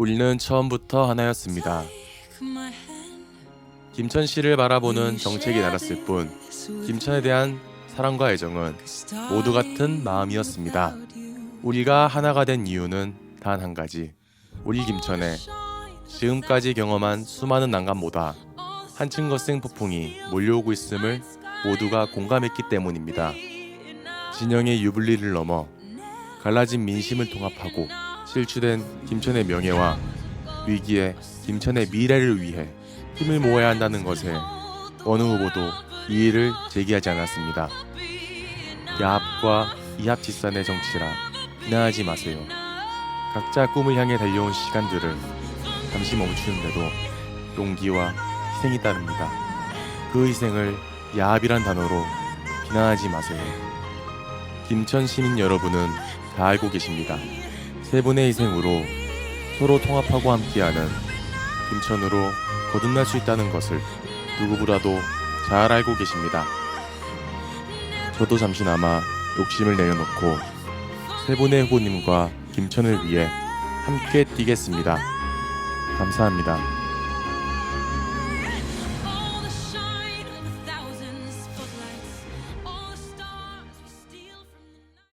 우리는 처음부터 하나였습니다. 김천 씨를 바라보는 정책이 달랐을 뿐 김천에 대한 사랑과 애정은 모두 같은 마음이었습니다. 우리가 하나가 된 이유는 단 한 가지. 우리 김천에 지금까지 경험한 수많은 난관보다 한층 거센 폭풍이 몰려오고 있음을 모두가 공감했기 때문입니다. 진영의 유불리를 넘어 갈라진 민심을 통합하고 실추된 김천의 명예와 위기에 김천의 미래를 위해 힘을 모아야 한다는 것에 어느 후보도 이의를 제기하지 않았습니다. 야합과 이합집산의 정치라 비난하지 마세요. 각자 꿈을 향해 달려온 시간들을 잠시 멈추는데도 용기와 희생이 따릅니다. 그 희생을 야합이란 단어로 비난하지 마세요. 김천 시민 여러분은 다 알고 계십니다. 세 분의 희생으로 서로 통합하고 함께하는 김천으로 거듭날 수 있다는 것을 누구보다도 잘 알고 계십니다. 저도 잠시나마 욕심을 내려놓고 세 분의 후보님과 김천을 위해 함께 뛰겠습니다. 감사합니다.